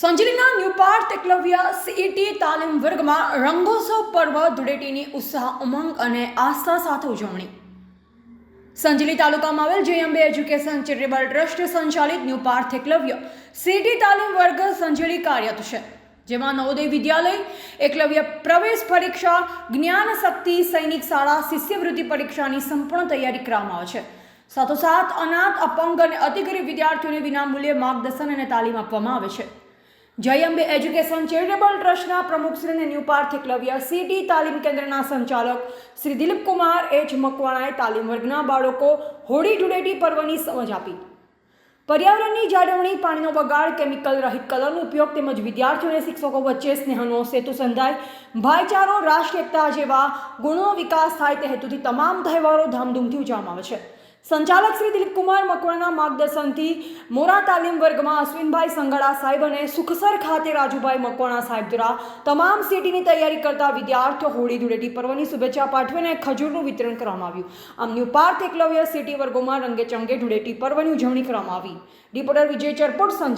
સંજલીના ન્યુપાર પાર્થ એકલવ્ય સીઈટી તાલીમ વર્ગમાં રંગોત્સવ પર્વ, ધૂળેટીની ઉત્સાહ, ઉમંગ અને આસ્થા સાથે ઉજવણી. સંજલી તાલુકામાં આવેલ જેએમબી એજ્યુકેશન ચેરિટેબલ ટ્રસ્ટ સંચાલિત ન્યૂ પાર્થ એકલવ્ય સીટી તાલીમ વર્ગ સંજલી કાર્યરત છે, જેમાં નવોદય વિદ્યાલય, એકલવ્ય પ્રવેશ પરીક્ષા, જ્ઞાન શક્તિ, સૈનિક શાળા, શિષ્યવૃત્તિ પરીક્ષાની સંપૂર્ણ તૈયારી કરવામાં આવે છે. સાથોસાથ અનાથ, અપંગ અને અતિગરીબ વિદ્યાર્થીઓને વિદ્યાર્થીઓને વિનામૂલ્યે માર્ગદર્શન અને તાલીમ આપવામાં આવે છે. જયંબે એજ્યુકેશન ચેરિટેબલ ટ્રસ્ટના પ્રમુખ શ્રી અને ન્યૂ પાર્થ એકલવ્ય સીટી તાલીમ કેન્દ્રના સંચાલક શ્રી દિલીપ કુમાર એચ મકવાણાએ તાલીમ વર્ગના બાળકો હોળી ધૂળેટી પર્વની સમજ આપી. પર્યાવરણની જાળવણી, પાણીનો બગાડ, કેમિકલ રહિત કલરનો ઉપયોગ તેમજ વિદ્યાર્થીઓ અને શિક્ષકો વચ્ચે સ્નેહનો સેતુ સંધાય. ભાઈચારો, રાષ્ટ્રીય એકતા જેવા ગુણો વિકાસ થાય તે હેતુથી તમામ તહેવારો ધામધૂમથી ઉજવવામાં આવે છે. સંચાલક શ્રી દિલીપકુમાર મકવાણા માર્ગદર્શનથી મોરા તાલીમ વર્ગમાં અશ્વિનભાઈ સંગડા સાહેબ અને સુખસર ખાતે રાજુભાઈ મકવાણા સાહેબ દ્વારા તમામ સિટીની તૈયારી કરતા વિદ્યાર્થીઓ હોળી ધૂળેટી પર્વની શુભેચ્છા પાઠવીને ખજૂરનું વિતરણ કરવામાં આવ્યું. આમ ન્યૂ પાર્થ એકલવ્ય સિટી વર્ગોમાં રંગે ચંગે ધૂળેટી પર્વની ઉજવણી કરવામાં આવી. રિપોર્ટર વિજય ચરપોટ, સંજય